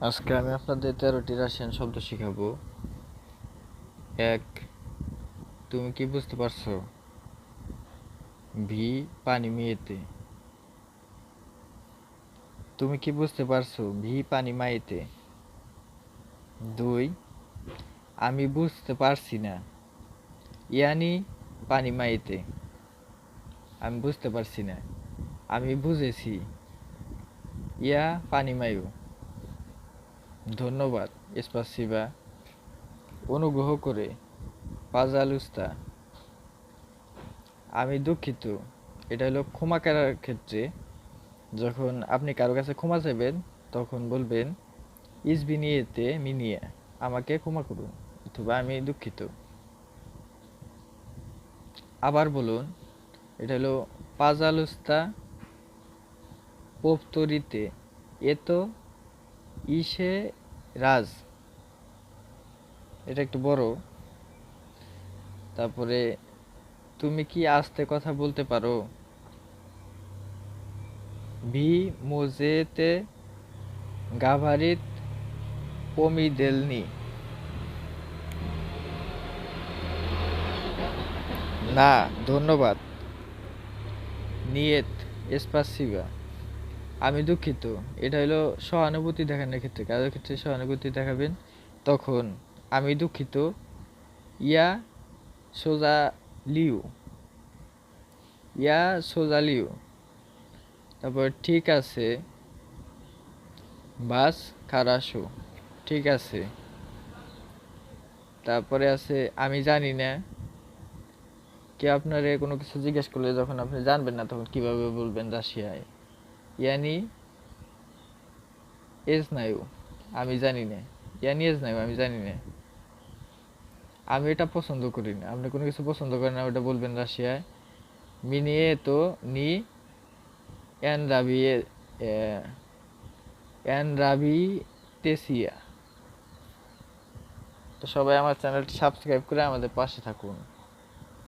আজকে আমি আপনাদের তেরোটি রাশিয়ান শব্দ শিখাবো। এক, তুমি কি বুঝতে পারছ? ভি, পানি মেয়েতে। তুমি কি বুঝতে পারছ? ভি, পানি মাইতে দুই, আমি বুঝতে পারছি না। ইয়ানি, পানি মাইতে আমি বুঝতে পারছি না। আমি বুঝেছি। ইয়া, পানি মায়ু। ধন্যবাদ, স্পাসিবা। অনুগ্রহ করে, পাজালুস্তা। আমি দুঃখিত, এটা হলো ক্ষমা করার ক্ষেত্রে। যখন আপনি কারও কাছে ক্ষমা চাইবেন, তখন বলবেন, ইস ইসবিনিয়েতে মিনিয়ে, আমাকে ক্ষমা করুন, অথবা, আমি দুঃখিত। আবার বলুন, এটা হলো পাজালুস্তা পোপ্তরিতে, এতো ইসে রাজ। এটা একটু বড়। তারপরে, তুমি কি আস্তে কথা বলতে পারো? ভি মোজেতে গাভারিত পমি দেলনি না, ধন্যবাদ। নিয়েত স্পাসিবা আমি দুঃখিত। এটা হলো সহানুভূতি দেখানোর ক্ষেত্রে। কারোর ক্ষেত্রে সহানুভূতি দেখাবেন, তখন আমি দুঃখিত। ইয়া সোজা লিউ। ইয়া সোজা লিউ। তারপর ঠিক আছে, বাস খারাসো ঠিক আছে। তারপরে আছে, আমি জানি না। কি আপনার কোনো কিছু জিজ্ঞেস করলে যখন আপনি জানবেন না, তখন কীভাবে বলবেন রাশিয়ায়? ইয়ানি নাইও আমি জানি না। ইয়ানি নাইও আমি জানি না। আমি এটা পছন্দ করি না। আপনি কোনো কিছু পছন্দ করেন না, ওটা বলবেন রাশিয়ায়। মিনিয়ে তো নি এন রাবি এন রাবি তেসিয়া। তো সবাই আমার চ্যানেলটি সাবস্ক্রাইব করে আমাদের পাশে থাকুন।